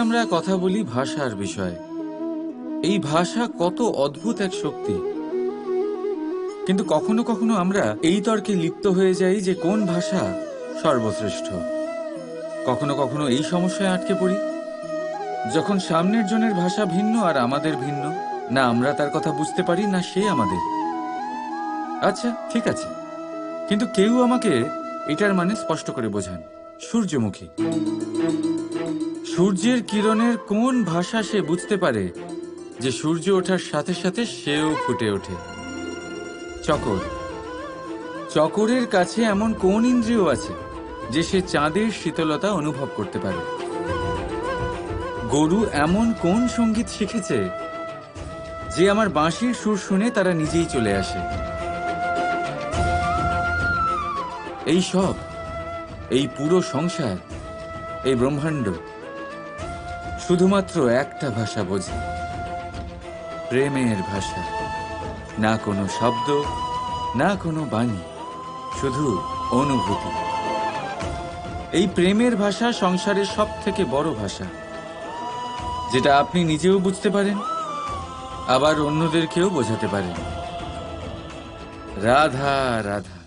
আমরা কথা বলি ভাষার বিষয়ে। এই ভাষা কত অদ্ভুত এক শক্তি। কিন্তু কখনো কখনো আমরা এই তর্কে লিপ্ত হয়ে যাই যে কোন ভাষা সর্বশ্রেষ্ঠ। কখনো কখনো এই সমস্যায় আটকে পড়ি। যখন সামনের জনের ভাষা ভিন্ন আর আমাদের ভিন্ন, না আমরা তার কথা বুঝতে পারি, না সে আমাদের। আচ্ছা ঠিক আছে। কিন্তু কেউ আমাকে এটার মানে স্পষ্ট করে বোঝান। সূর্যমুখী। সূর্যের কিরণের কোন ভাষা সে বুঝতে পারে যে সূর্য ওঠার সাথে সাথে সেও ফুটে ওঠে? চকর। চকরের কাছে এমন কোন ইন্দ্রিয় আছে যে সে চাঁদের শীতলতা অনুভব করতে পারে? গরু এমন কোন সংগীত শিখেছে যে আমার বাঁশির সুর শুনে তারা নিজেই চলে আসে? এই সব, এই পুরো সংসার, এই ব্রহ্মাণ্ড শুধুমাত্র একটা ভাষা বোঝে। প্রেমের ভাষা। না কোনো শব্দ, না কোনো বাণী, শুধু অনুভূতি। এই প্রেমের ভাষা সংসারের সব থেকে বড় ভাষা। যেটা আপনি নিজেও বুঝতে পারেন, আবার অন্যদেরকেও বোঝাতে পারেন। রাধা রাধা।